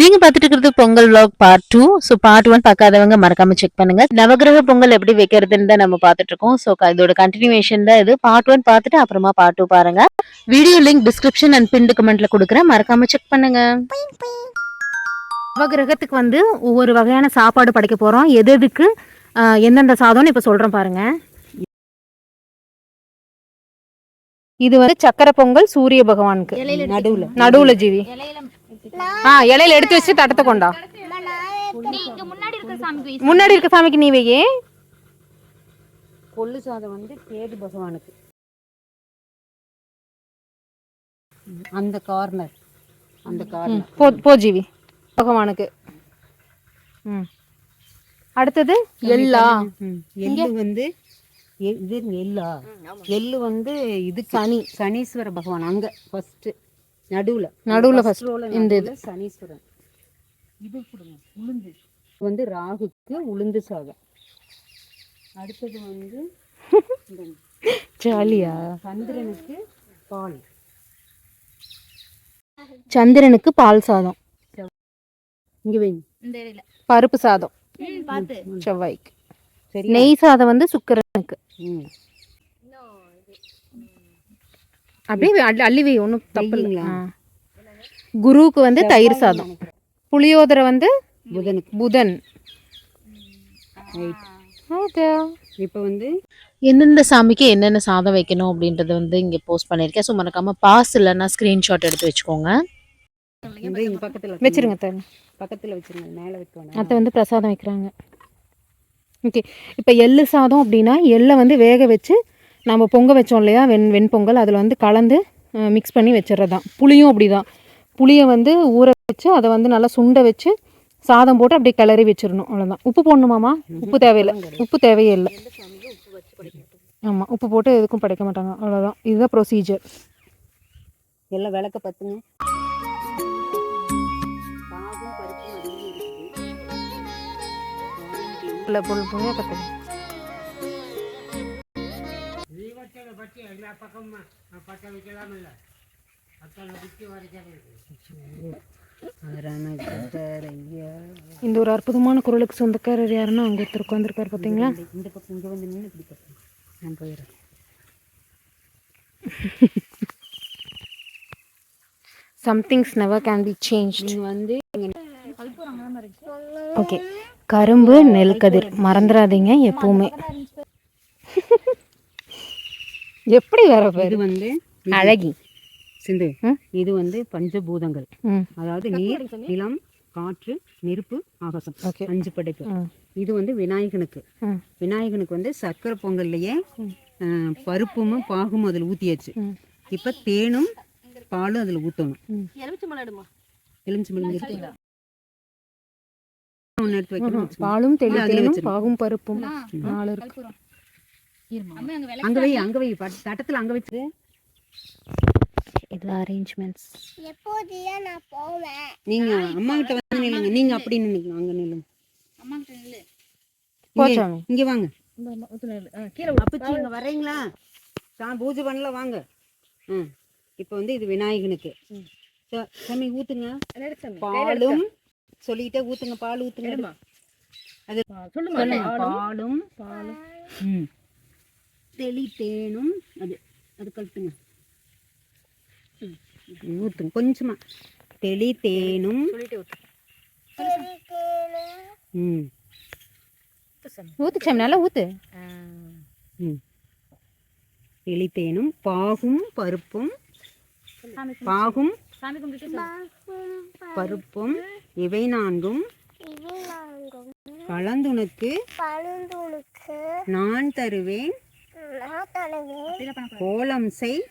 நீங்க பாத்துட்டு இருக்கிறது Pongal vlog part two so part one பார்க்காதவங்க மறக்காம செக் பண்ணுங்க. நவகிரக பொங்கல் எப்படி வைக்கிறதுன்னு தான் நம்ம பார்த்துட்டு இருக்கோம். ஸோ இதோட கண்டினியூஷன் தான் இது. பார்ட் ஒன் பார்த்துட்டு அப்புறமா பார்ட் டூ பாருங்க. Video link description and pin கமெண்ட்ல கொடுக்குறேன். மறக்காம செக் பண்ணுங்க. நவகிரகத்துக்கு வந்து ஒவ்வொரு வகையான சாப்பாடு படைக்க போறோம். எது எதுக்கு எந்தெந்த சாதம்னு இப்ப சொல்றேன் பாருங்க. இது வந்து சக்கரை பொங்கல் சூரிய பகவானுக்கு. நடுவுல. நடுவுல ஜீவி. ஆ இலையில எடுத்து வச்சு தட்டத்தை கொண்டா. முன்னாடி இருக்க சாமிக்கு முன்னாடி இருக்க சாமிக்கு நீ வையே. கொள்ளு சாதம் வந்து கேது பகவானுக்கு. அந்த கார்னர் அந்த கார்னர் போ போ ஜீவி. பகவானுக்கு. ம். அடுத்தது? எள்ளா எள்ளு. வந்து இது எள்ளா. எள்ளு வந்து இது சனி. சனீஸ்வர பகவான் அங்க ஃபர்ஸ்ட் நடுவுல. நடுவுல rowல இந்த நடுவுல சனீஸ்வரன். இது கொடுங்க உளுந்து. இது வந்து ராகுக்கு உளுந்து சாதம். அடுத்தது வந்து ஜாலியா. சந்திரனுக்கு பால். சந்திரனுக்கு பால் சாதம். இங்க வைங்க. இந்த இடையில. பருப்பு சாதம். பார்த்து. செவ்வாய்க்கு. சரி நெய் சாதம் வந்து சுக்கிரனுக்கு. ம். அப்படியே அள்ளி- அள்ளி வை ஒன்றும் தப்பு இல்லை. வையுங்களா? குருவுக்கு வந்து தயிர் சாதம். புளியோதரை வந்து புதனுக்கு புதன். ஓகே இப்போ வந்து எந்தெந்த சாமிக்கு என்னென்ன சாதம் வைக்கணும் அப்படின்றது வந்து இங்கே போஸ்ட் பண்ணியிருக்கேன். ஸோ மறக்காம பாஸ் இல்லைன்னா ஸ்க்ரீன்ஷாட் எடுத்து வச்சுக்கோங்க. இந்த இங்க பக்கத்துல வச்சிருங்க. தர பக்கத்துல வச்சிருங்க. மேல வைக்க வேணாம். அத்தை வந்து பிரசாதம் வைக்கிறாங்க. ஓகே இப்போ எள்ளு சாதம் அப்படின்னா எள்ளை வந்து வேக வச்சு நம்ம பொங்க வச்சோம் இல்லையா? வெண் வெண்பொங்கல். அதில் வந்து கலந்து மிக்ஸ் பண்ணி வச்சிடுறது தான் புளியும் அப்படி தான் புளியை வந்து ஊற வச்சு அதை வந்து நல்லா சுண்ட வச்சு சாதம் போட்டு அப்படியே கிளறி வச்சிடணும் அவ்வளோதான் உப்பு போடணுமாமா உப்பு தேவையில்லை. உப்பு தேவையே இல்லை. ஆமாம் உப்பு போட்டு எதுக்கும் படைக்க மாட்டாங்க. அவ்வளோதான் இதுதான் ப்ரொசீஜர் எல்லாம் விளக்க பத்துங்க. பாகும் பருப்பும் அதிகம் இருக்குது இல்லை. புல் புளியாக கற்றுக்கணும் அரணகரையா. இந்த ஒரு அற்புதமான குரலுக்கு சொந்தக்காரர் யாருன்னா அங்கே ஒருத்தர் உட்காந்துருக்காரு பார்த்தீங்களா இந்த பக்கம் இங்க வந்து நின்று இப்படி பக்கம் நான் போயிடுறேன். Somethings never can be change வந்து ஓகே கரும்பு நெல்கதிர் மறந்துடாதீங்க எப்பவுமே. எப்படி வர இது வந்து அழகி. சிந்து? இது வந்து பஞ்சபூதங்கள். அதாவது நீர் நிலம் காற்று நெருப்பு ஆகாசம். அஞ்சு படைப்பு. இது வந்து விநாயகனுக்கு. விநாயகனுக்கு வந்து சக்கரை பொங்கல்லையே பருப்பும் பாகும் அதில் ஊற்றியாச்சு. இப்போ தேனும் பாலும் அதில் ஊற்றணும் எலுமிச்சம்பழம் இருக்கு ஒன்று எடுத்து வைக்கணும் பாலும் தெளி அதுல தேனும் வச்சிரு. பாகும் பருப்பும். நாலு இருக்கு. அம்மா அங்க வை அங்கே வை பட்- தட்டத்துல அங்கே வச்சு இது அரேஞ்ச்மெண்ட்ஸ் எப்போதையா நான் போவேன். நீங்க அம்மா கிட்ட வந்து நில்லுங்க. நீங்க அப்படி நின்னுங்க அங்க நில்லுங்க. அம்மா கிட்ட நில்லு போச்சாமி இங்க வாங்க. கீழே அப்பச்சி இங்க நான் பூஜை பண்ணல வாங்க. ம் இப்போ வந்து இது விநாயகனுக்கு. சாமி ஊத்துங்க. பாலும் சொல்லிட்டே ஊத்துங்க. பால் ஊத்துங்க. அது சொல்லுங்க பாலும். பாலும். ம். தெளி தேனும் அது அது கழுத்துங்க ம், ஊத்துங்க கொஞ்சமா. தெளி தேனும் ம். ஊத்து சாமி நல்லா ஊத்து. ம். தெளித்தேனும் பாகும் பருப்பும் பாகும் பருப்பும் இவை நான்கும். கலந்துனக்கு நான் தருவேன். கோலம் செய்.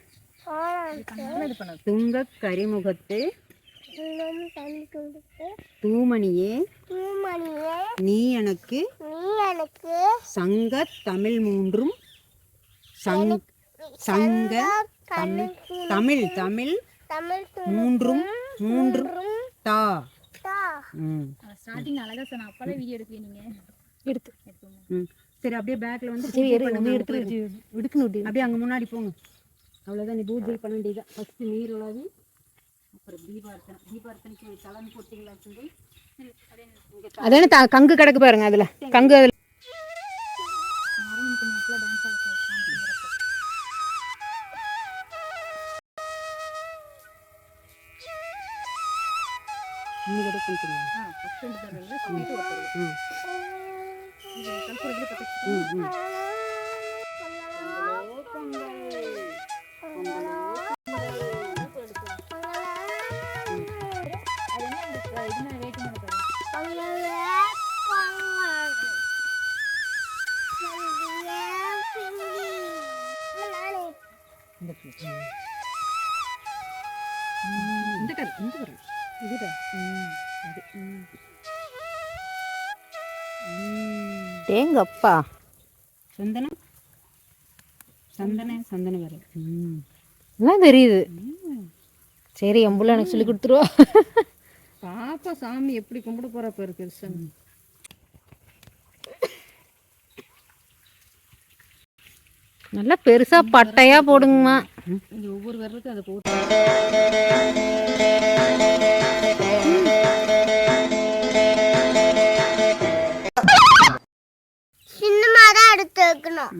துங்கக் கரிமுகத்து. தூமணியே. நீ எனக்கு. நீ எனக்கு. சங்க தமிழ் மூன்றும். சங் சங்க தமிழ் தமிழ் மூன்றும் மூன்றும் தா. ஸ்டார்டிங் அழகா சொன்ன அப்பவே வீடியோ எடுப்பீங்க நீங்க. எடுத்து. ம். சரி அப்படியே பேக்ல வந்து சரி எடுத்து. எடுக்கணும் அப்படியே அங்கே முன்னாடி போங்க. அவ்வளோதான் நீ பூஜை பண்ண வேண்டியதான் ஃபஸ்ட்டு நீர் உலாவி அப்புறம் தீபார்த்தனை. தீபார்த்தனைக்கு கலந்து போட்டிங்களா சொல்லி அதானே கங்கு கிடக்கு பாருங்க அதில். கங்கு அதில். இன்னும் கூட பண்ணிட்டீங்களா ம் ம் ம் இந்த தேங்கப்பா சந்தனம் சந்தன சந்தன வரை எல்லாம் தெரியுது? சரி என் புள்ள எனக்கு சொல்லி கொடுத்துருவா. பாப்பா சாமி எப்படி கும்பிட போறா பாரு பெருசா. நல்லா பெருசா பட்டையா போடுங்கம்மா. ஒவ்வொரு விரலுக்கும் அதை போட்டு எடுத்து வைக்கணும்.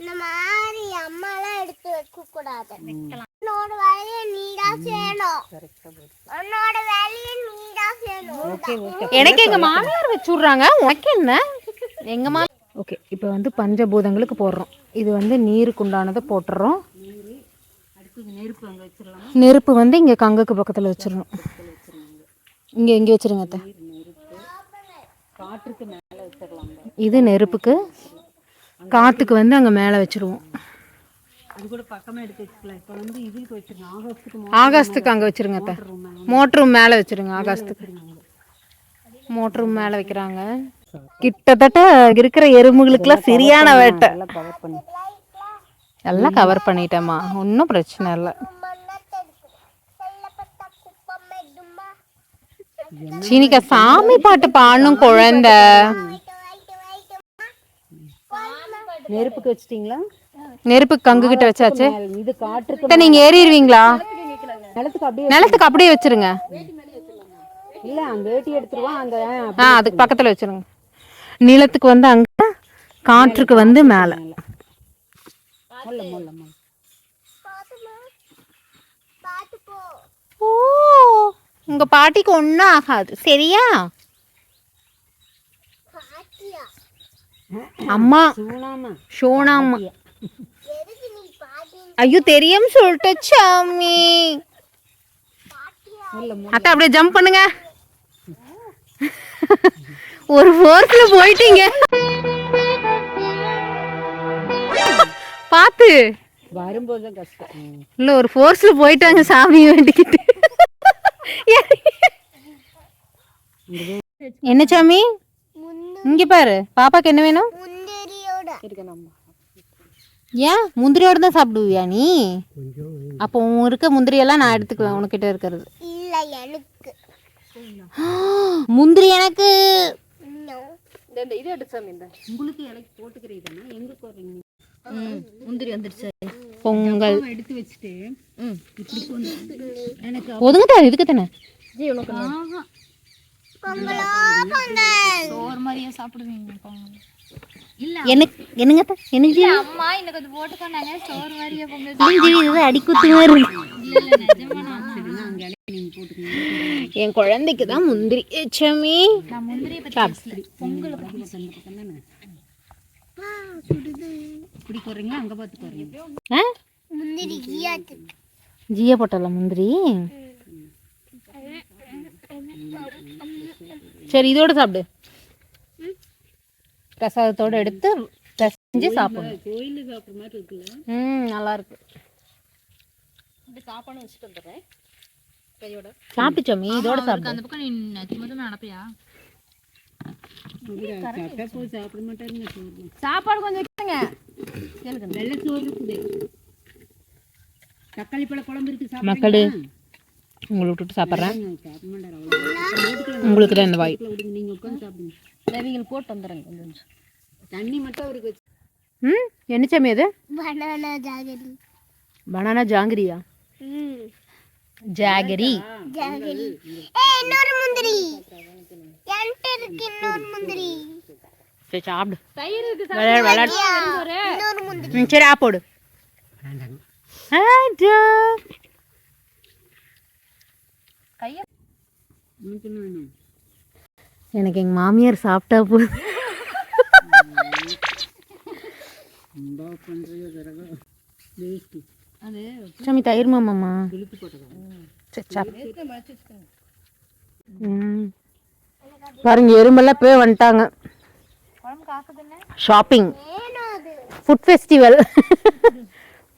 இந்த மாதிரி அம்மாலாம் எடுத்து வைக்க கூடாது உன்னோட வேலையை நீடா செய்யணும். உன்னோட வேலையை நீடா செய்யணும். எனக்கு எங்க மாமியார் வச்சு விட்றாங்க உனக்கு என்ன? எங்க மா ஓகே இப்போ வந்து பஞ்சபூதங்களுக்கு போடுறோம். இது வந்து நீருக்கு உண்டானதை போட்டுறோம். நெருப்பு வந்து இங்கே கங்குக்கு பக்கத்தில் வச்சிடணும். இங்கே இங்கே வச்சிருங்க அத்தை. காற்றுக்கு மேலே வச்சிடலாம் இது நெருப்புக்கு காற்றுக்கு வந்து அங்கே மேலே வச்சிருவோம். அது கூட பக்கமா எடுத்து வச்சுக்கலாம். இப்போ வந்து இதுக்கு வச்சிருக்கோம் ஆகஸ்ட்டுக்கு ஆகாசத்துக்கு அங்கே வச்சிருங்க அத்தை. மோட்ரு மேலே. வச்சிருங்க ஆகாசத்துக்கு. மோட்ரு மேலே வைக்கிறாங்க. கிட்டத்தட்ட இருக்கிற எறும்புகளுக்கெல்லாம் சரியான வேட்டை. எல்லாம் கவர் பண்ணிட்டேம்மா. ஒன்றும் பிரச்சனை இல்லை. சீனிக்கா சாமி பாட்டு பாடணும் குழந்தை. நெருப்புக்கு வச்சிட்டீங்களா? நெருப்புக்கு கங்கு கிட்ட வச்சாச்சு. இது காற்றுக்கு நீங்க ஏறிடுவீங்களா? நிலத்துக்கு அப்படியே நிலத்துக்கு அப்படியே வச்சிருங்க. இல்ல அங்க வேட்டி எடுத்துருவான் அந்த ஆ அதுக்கு பக்கத்துல வச்சிருங்க. நிலத்துக்கு வந்து அங்க காற்றுக்கு வந்து மேல. உங்க பாட்டிக்கு ஒன்றும் ஆகாது. சரியா? அம்மா ஷோனாம்மா ஐயோ தெரியும் சொல்லிட்டு சாமி. அத்தை அப்படியே ஜம்ப் பண்ணுங்க. ஒரு ஃபோர்ஸ்ல போயிட்டீங்க. பார்த்து வரும்போது கஷ்டம். இல்ல ஒரு ஃபோர்ஸ்ல போயிட்டாங்க சாமி வேண்டிக்கிட்டு. என்ன சாமி? இங்க பாரு பாப்பாக்கு என்ன வேணும்? ஏன்? முந்திரியோட தான் சாப்பிடுவியா நீ? அப்போ உன் இருக்க முந்திரியெல்லாம் நான் எடுத்துக்குவேன் உனக்கிட்ட இருக்கிறது. இல்ல எனக்கு. முந்திரி எனக்கு. முந்திரி வந்துருச்சு. பொங்கல் எடுத்து வச்சுட்டு எனக்கு ஒதுங்கட்டா இதுக்கு தானே சோறு மாதிரியே சாப்பிடுவீங்க பொங்கல். இல்ல எனக்கு என்னங்க? எனக்கு அம்மா இன்னும் கொஞ்சம் போட்டுக்கோனாங்க சோறு மாதிரியே பொங்கல் எனக்கு ஜீ, இது அடிக்குத்து மாதிரி என் குழந்தைக்கு தான் முந்திரி ஏ, சாமி நான் முந்திரியை பத்தி பேசல. பொங்கல் இப்படி போறீங்களா அங்க பார்த்து போறீங்க ஆ? முந்திரி ஜிய போட்டல முந்திரி? சரி இதோட சாப்பிடு. பிரசாதத்தோட எடுத்து செஞ்சு சாப்பிடணும். கோயிலு சாப்பிட்ற மாதிரி இருக்குல்ல? ம் நல்லா இருக்கு. சாப்பாடு வச்சுட்டு வந்துடுறேன். கையோட சாப்பிட்டு சாமி இதோட சாப்பிடு. அந்த பக்கம் நீ மட்டும் நடப்பியா சாப்பிட கொஞ்சம் வைக்கங்க வெள்ளை சோறு இருக்குது. தக்காளி பழ குழம்பு இருக்கு மக்களே சாப்பிடுங்க உங்களை விட்டுட்டு சாப்பிட்றேன். உங்களுக்கு தான் இந்த வாய். போட்டு வந்துடுறேங்க கொஞ்சம் தண்ணி மட்டும் அவருக்கு ம்? என்ன சாமி அது? பனானா ஜாகரி பனானா ஜாங்கிரியா ஜாகரி ஜாகரி ஏய் இன்னொரு முந்திரி. என்கிட்ட இருக்கு இன்னொரு முந்திரி. சரி சாப்பிடு. தயிர் இருக்கு விளையாடு விளையாடு. இன்னொரு முந்திரி. ம் சரி ஆ போடு ஆஜா. கையை உனக்கு என்ன வேணும் எனக்கு எங்கள் மாமியார் சாப்பிட்டா போதும். சாமி தயிர் மாமாம்மா. பாருங்க எறும்பெல்லாம் போய் வந்துட்டாங்க. ஷாப்பிங் ஃபுட் ஃபெஸ்டிவல்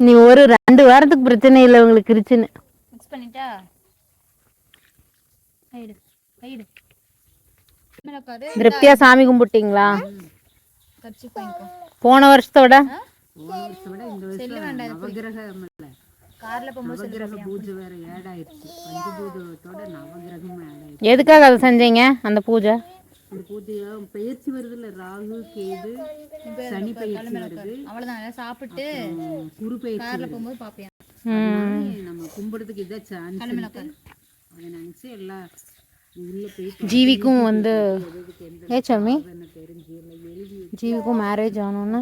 நீ ஒரு ரெண்டு வாரத்துக்கு பிரச்சனை இல்லை உங்களுக்கு இருச்சுன்னு திருப்தியா சாமி கும்பிட்டீங்களா? போன வருஷத்தோட? எதுக்காக அதை செஞ்சீங்க அந்த பூஜை? பயிற்சி வருதுல ராகு கேது சனி பயிற்சி வருது. அவ்வளவுதான் சாப்பிட்டு குரு பயிற்சி நம்ம கும்பிடுறதுக்கு இதான் சான்ஸ் அதை நினைச்சு எல்லாம் ஜீவிக்கும் வந்து ஏ சாமி? என்ன தெரிஞ்சு எல்லாம் எழுதி ஜீவிக்கும் மேரேஜ் ஆனோன்னு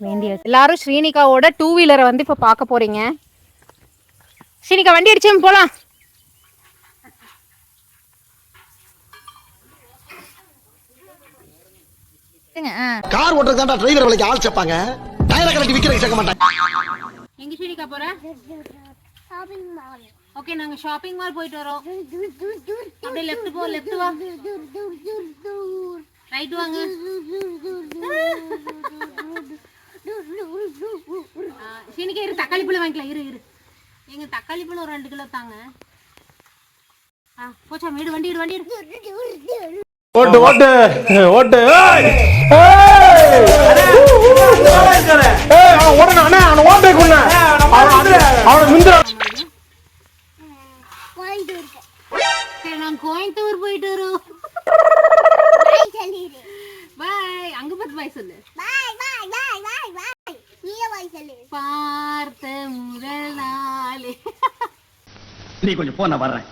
வேண்டிய எல்லாரும் ஸ்ரீனிகாவோட டூ வீலரை வந்து இப்போ பார்க்க போறீங்க. ஸ்ரீனிகா வண்டி அடிச்சு போலாம். ஆ. கார் ஓட்டுறது தான்டா டிரைவர் வேலைக்கு ஆள் சேர்ப்பாங்க. டயரை கலட்டி விக்கிறதுக்கு சேர்க்க மாட்டாங்க. எங்க ஸ்ரீனிகா போற? ஷாப்பிங் மால் ஓகே நாங்க ஷாப்பிங் மால் போயிட்டு வரோம் அப்படியே லெஃப்ட் போ லெஃப்ட் வா ரைட் வாங்க ஆ, ஸ்ரீனிகா இரு தக்காளி பழம் வாங்கிக்கலாம் இரு இரு எங்க தக்காளி பழம் ஒரு ரெண்டு கிலோ தாங்க ஆ போச்சா வீடு வண்டி இடு வண்டி இடு ஓட்டு ஓட்டு ஓட்டு ஏய்! ஏய்! ஏய், அவன் ஓடணும், அவனை ஓட்டை. அவனை- அவனை முந்திர நாங்க கோயம்புத்தூர் போயிட்டு வரோம். பாய் அங்க பார்த்து பாய் சொல்லு. பாய் பாய் பாய் பாய் பாய் நீயே பாய் சொல்லு. பார்த்த முதல் நாளே. நீ கொஞ்சம் போ நான் வர்றேன்.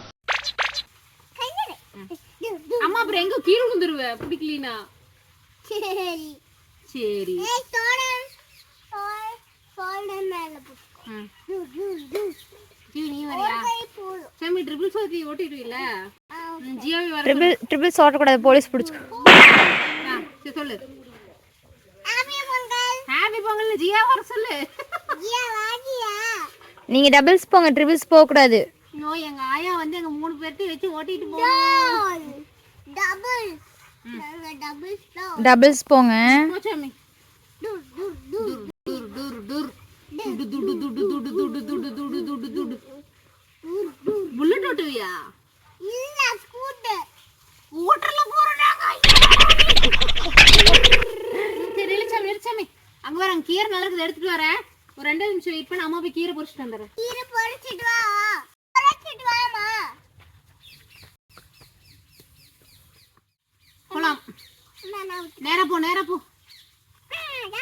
அம்மா அப்புறம் எங்க கீழே விழுந்துருவ? பிடிக்கலனா? சரி. சரி. ஏய் தோடன் தோல் தோல்டன் மேல ஜீவி நீ வரியா? கை போடும் சாமி ட்ரிபிள் சோத்தி ஓட்டிடுவீல்ல ஜியோவி வர ட்ரிபிள் ட்ரிபிள்ஸ் ஓட்டக்கூடாது போலீஸ் சரி சொல்லு ஹாப்பி பொங்கல் ஜியா வர சொல்லு நீங்கள் டபுள்ஸ் போங்க ட்ரிபிள்ஸ் போகக்கூடாது நோ எங்க ஆயா வந்து எங்க மூணு பேர்த்தையும் வச்சு ஓட்டிட்டு போவோம் டபுள் நாங்க டபுள் தான் டபுள்ஸ் போங்க சாமி டுர் டுர் டுர் துடு துடு துடு துடு துடு துடு துடு துடு துடு புல்லட் ஓட்டுவியா? இல்ல ஸ்கூட்டர் ஓட்டர்ல போறோம் சரி இழுச்சாமி இழுச்சாமி அங்க வர அங்க கீரை நல்லா இருக்குது. எடுத்துட்டு வரேன். ஒரு ரெண்டு நிமிஷம் வெயிட் பண்ண. அம்மா போய் கீரை பொரிச்சிட்டு வந்துடுறேன். கீரை பொரிச்சிட்டு வா. பொரிச்சிட்டு வாமா போலாம். நேரா போ நேரா போ.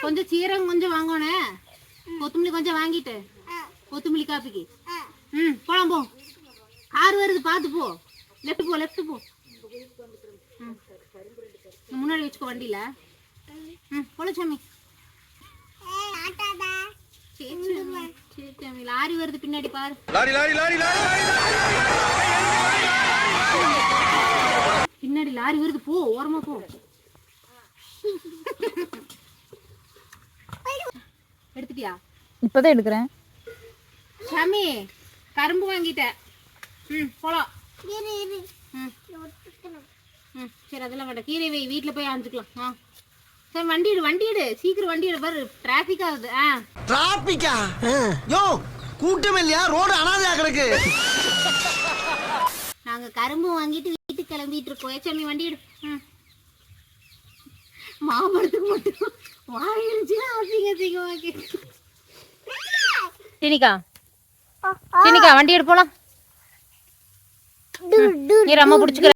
கொஞ்சம் சீரகம் கொஞ்சம் வாங்கணும். கொத்தமல்லி கொஞ்சம் வாங்கிட்டு. கொத்தமல்லி காப்பிக்கு. ம் போலாம் போ கார் வருது பார்த்து போ லெஃப்ட் போ லெஃப்ட் போ ம். முன்னாடி வச்சுக்கோ வண்டியில ம் போல சாமி ஆட்டாதா சரி சாமி சரி சாமி லாரி வருது பின்னாடி பாரு லாரி லாரி லாரி லாரி பின்னாடி லாரி வருது போ ஓரமா போ எடுத்துட்டியா இப்போதான் எடுக்கிறேன் சாமி கரும்பு வாங்கிட்டேன். ம் போலாம். ம். ம் சரி அதெல்லாம் வேண்டாம். கீரை வை வீட்டில் போய் அரைஞ்சிக்கலாம் ஆ. சரி வண்டி எடு வண்டி எடு. சீக்கிரம் வண்டி எடு பாரு. டிராஃபிக் ஆகுது. ஆ. டிராபிக்கா யோ கூட்டம் இல்லையா? ரோடு அனாதையா கிடக்கு. நாங்கள் கரும்பு வாங்கிட்டு வீட்டுக்கு கிளம்பிட்டு இருக்கோம். ஏச்சாமி வண்டி எடு. ம் மாம்பழத்துக்கு மட்டும் வாங்கிருச்சு அசிங்க அசிங்கமாக கேட்கு சீனிக்கா வண்டி எடுத்து போலாம் நீர் அம்மா பிடிச்சிக்கிறேன்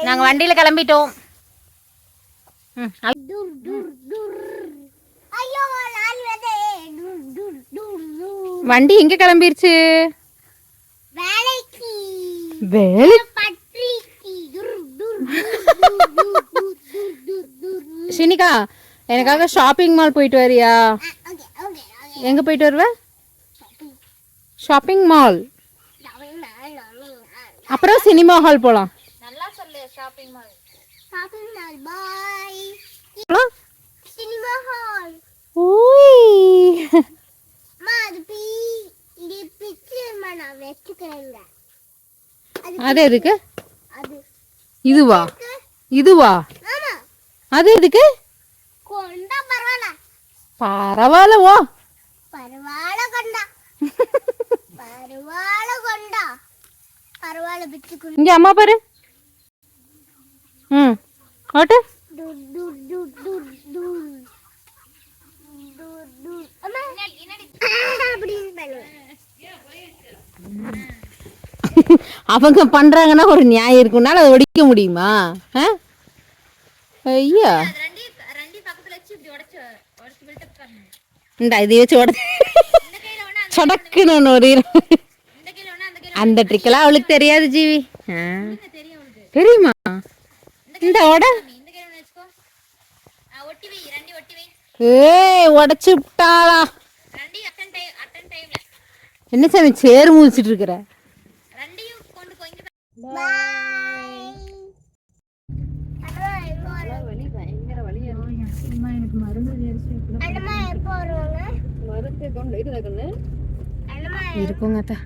நாங்க வண்டியில கிளம்பிட்டோம் வண்டி எங்க கிளம்பிருச்சு சினிகா எனக்காக ஷாப்பிங் மால் போயிட்டு வரியா எங்க போயிட்டு வருவ? ஷாப்பிங் மால் அப்புறம் சினிமா ஹால் போலாம். நல்லா சொல்லு shopping mall shopping mall bye? Cinema hall ஓய் அம்மா அது பீ இது பிக்சர்மா நான் வச்சுக்கிறேங்க. அது எதுக்கு? அது இதுவா? இதுவா? ஆமா. அது எதுக்கு? கொண்டா பரவாயில்ல. பரவாயில்ல ஓ പരുവാള കൊണ്ട. പരുവാള കൊണ്ട. പരുവാള പിച്ചുകൊണ്ട് ഇങ്ങ അമ്മ പറ. அவங்க பண்றாங்கன்னா ஒரு நியாயம் இருக்கும்னால அதை ஒடிக்க முடியுமா? ஐயா. இந்த இது வச்சு ஓட சொடக்குன்னு ஒரு அந்த ட்ரிக்கெல்லாம் அவளுக்கு தெரியாது ஜீவி. தெரியுமா? இந்த ஓட ஏய் உடச்சு விட்டாளா? என்ன சாமி சேர் முடிச்சிட்டு இருக்கிற? எனக்கு மருந்து இருக்குங்க அத்தா.